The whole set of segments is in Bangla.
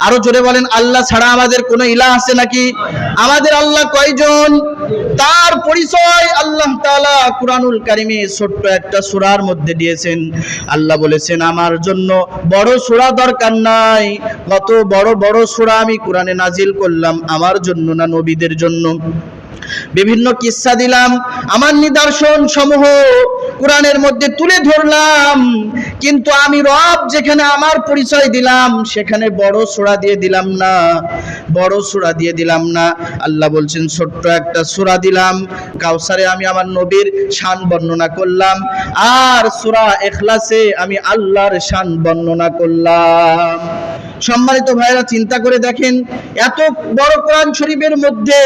আরও জোরে বলেন, আল্লাহ ছাড়া আমাদের কোনো ইলা আছে নাকি? আমাদের আল্লাহ কয়জন? তার পরিচয় আল্লাহ তালা কুরআনুল কারিমে ছোট্ট একটা সুরার মধ্যে দিয়েছেন। আল্লাহ বলেছেন, আমার জন্য বড় সুরা দরকার নাই। কত বড় বড় সুরা আমি কোরআনে নাজিল করলাম। আমার জন্য না নবীদের জন্য? বিভিন্ন কিস্সা দিলাম, আমার নিদর্শন সমূহ কোরআনের মধ্যে তুলে ধরলাম, কিন্তু আমি রব যেখানে আমার পরিচয় দিলাম, সেখানে বড় সূরা দিয়ে দিলাম না, বড় সূরা দিয়ে দিলাম না। আল্লাহ বলছেন, ছোট্ট একটা সূরা দিলাম, কাউসারে আমি আমার নবীর শান বর্ণনা করলাম, আর সূরা ইখলাসে আমি আল্লাহর শান বর্ণনা করলাম। সম্মানিত ভাইরা চিন্তা করে দেখেন, এত বড় কোরআন শরীফের মধ্যে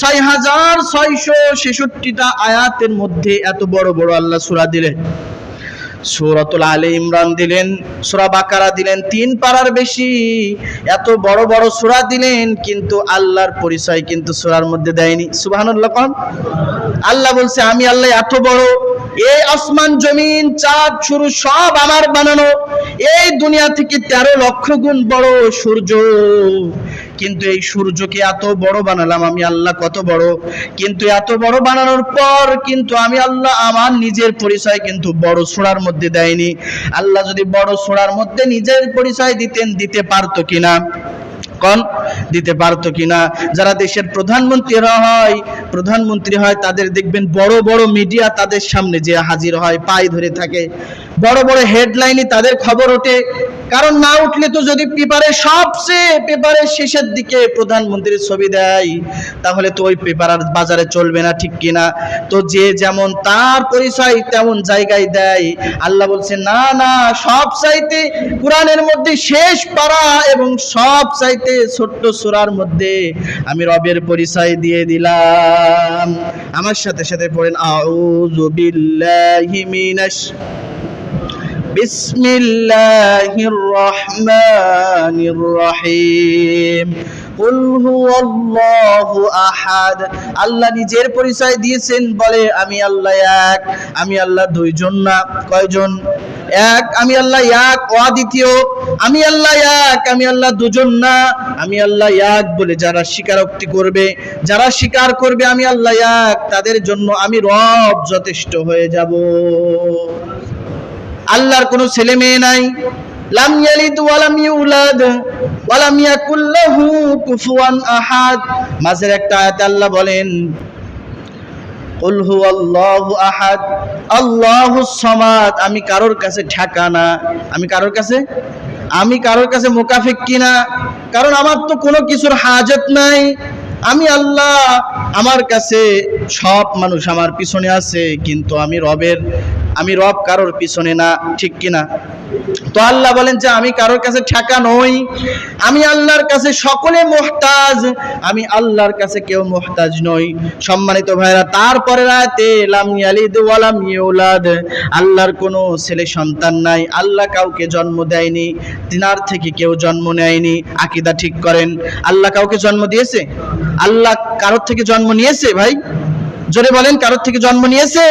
ছয় ছেষট্টিটা আয়াতের মধ্যে এত বড় বড় আল্লাহ সূরা দিলেন। আলে ইমরান দিলেন, সূরা বাকারা দিলেন, তিন পারার বেশি। এত বড় বড় সূরা দিলেন, কিন্তু আল্লাহর পরিচয় কিন্তু সূরার মধ্যে দেয়নি। কোন। আল্লাহ বলছে, আমি আল্লাহ এত বড়। এই আসমান, জমিন, চাঁদ শুরু সব আমার বানানো। এই দুনিয়া থেকে তেরো লক্ষ গুণ বড় সূর্য। কিন্তু এই সূর্যকে এত বড় বানালাম আমি আল্লাহ কত বড়। কিন্তু এত বড় বানানোর পর কিন্তু আমি আল্লাহ আমার নিজের পরিচয় কিন্তু বড় সোড়ার মধ্যে দেয়নি। আল্লাহ যদি বড় সোড়ার মধ্যে নিজের পরিচয় দিতেন, দিতে পারতো কিনা? কন? দিতে পারতো কিনা? যারা দেশের প্রধানমন্ত্রীরা হয়, প্রধানমন্ত্রী হয়, তাদের দেখবেন বড় বড় মিডিয়া তাদের সামনে যে হাজির হয়, পায়ে ধরে থাকে। বড় বড় হেডলাইনে তাদের খবর ওঠে। কারণ না উঠলে তো যদি পেপারে সবচেয়ে পেপারের শেষের দিকে প্রধানমন্ত্রীর ছবি দেয়, তাহলে তো ওই পেপার আর বাজারে চলবে না, ঠিক কিনা? তো যে যেমন তার পরিচয় তেমন জায়গায় দেয়। আল্লাহ বলছে, না না, সব চাইতে কোরআনের মধ্যে শেষ পারা এবং সব চাইতে ছোট্ট সূরার মধ্যে আমি রবের পরিচয় দিয়ে দিলাম। আমার সাথে সাথে পড়েন, আউযু বিল্লাহি মিনাশ بسم الله الرحمن الرحيم قل هو الله আহাদ আল্লাহ নিজের পরিচয় দিয়েছেন বলে আমি আল্লাহ এক আমি আল্লাহ দুইজন না কয়জন এক আমি আল্লাহ এক অদ্বিতীয় আমি আল্লাহ এক আমি আল্লাহ দুজন না আমি আল্লাহ এক বলে যারা স্বীকারোক্তি করবে যারা স্বীকার করবে আমি আল্লাহ এক তাদের জন্য আমি রব যথেষ্ট হয়ে যাব আল্লাহর কোনো ছেলে মেয়ে নাই। কুফুয়ান একটা আল্লাহ বলেন আহাদ আমি কারোর কাছে ঠেকা না। আমি কারোর কাছে? আমি কারোর কাছে মুকাফিক কিনা? কারণ আমার তো কোনো কিছুর হাজত নাই। আমি আল্লাহ, আমার কাছে সব মানুষ আমার পিছনে আছে, কিন্তু আমি রবের আমি রব কারোর পিছনে না, ঠিক কিনা? তো আল্লাহ বলেন যে, আমি কারোর কাছে ঠেকা নই, আমি আল্লাহর কাছে সকলে মোহতাজ, আমি আল্লাহর কাছে কেউ মোহতাজ নই। সম্মানিত ভাইরা তারপরে রাতে আল্লাহর কোনো ছেলে সন্তান নাই, আল্লাহ কাউকে জন্ম দেয়নি, তিনার থেকে কেউ জন্ম নেয়নি। আকিদা ঠিক করেন, আল্লাহ কাউকে জন্ম দিয়েছে? আল্লাহ কারোর থেকে জন্ম নিয়েছে ভাই? জোরে বলেন, কারোর থেকে জন্ম নিয়েছে?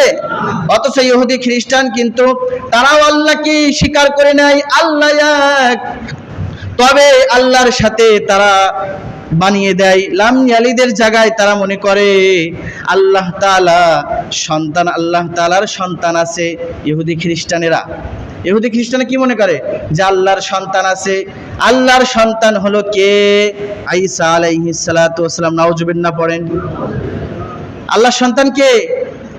অথচ ইহুদি খ্রিস্টান কিন্তু তারাও আল্লাহকে স্বীকার করে নেয়, আল্লাহ তবে আল্লাহর সাথে তারা বানিয়ে দেয় লাম ইয়ালিদের জায়গায় তারা মনে করে, আল্লাহ তাআলা সন্তান, আল্লাহ তালার সন্তান আছে ইহুদি খ্রিস্টানেরা। ইহুদি খ্রিস্টানে কি মনে করে? যে আল্লাহর সন্তান আছে। আল্লাহর সন্তান হলো কে? আইসা আলাইহিস সালাতু ওয়াসালাম নাউজুবিল্লাহ পড়েন। আল্লাহর সন্তান কে?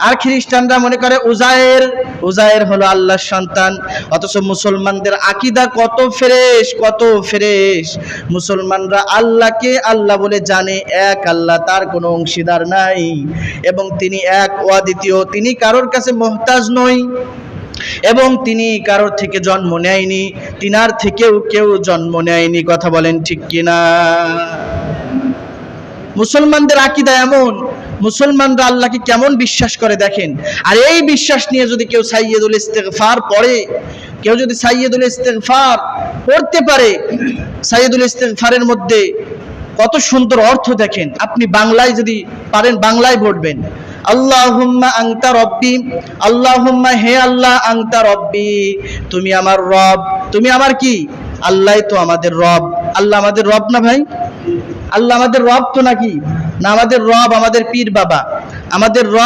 আর খ্রিস্টানরা মনে করে উজায়ের উজায়ের হলো আল্লাহর সন্তান। অথচ মুসলমানদের আকিদা কত ফ্রেশ কত ফ্রেশ। মুসলমানরা আল্লাহকে আল্লাহ বলে জানে, এক আল্লাহ তার কোনো অংশীদার নাই। এবং তিনি এক অদ্বিতীয়, তিনি কারোর কাছে মোহতাজ নই। এবং তিনি কারোর থেকে জন্ম নেয়নি, তিনার থেকেও কেউ জন্ম নেয়নি। কথা বলেন ঠিক কিনা? মুসলমানদের আকিদা এমন মুসলমানরা আল্লাহকে কেমন বিশ্বাস করে দেখেন? আর এই বিশ্বাস নিয়ে যদি কেউ সাইয়দুল ইস্তেগফার পড়ে, কেউ যদি সাইয়দুল ইস্তেগফার পড়তে পারে সাইয়দুল ইস্তেগফারের মধ্যে কত সুন্দর অর্থ দেখেন। আপনি বাংলায় যদি পারেন, বাংলায় পড়বেন। আল্লাহুম্মা আংতা রব্বি, আল্লাহুম্মা হে আল্লাহ আংতা রব্বি, তুমি আমার রব। তুমি আমার কি? আল্লাহ তো আমাদের রব। আল্লাহ আমাদের রব না ভাই? আল্লাহ আমাদের রব তো নাকি? না আমাদের রব আমাদের পীর বাবা। আমাদের রব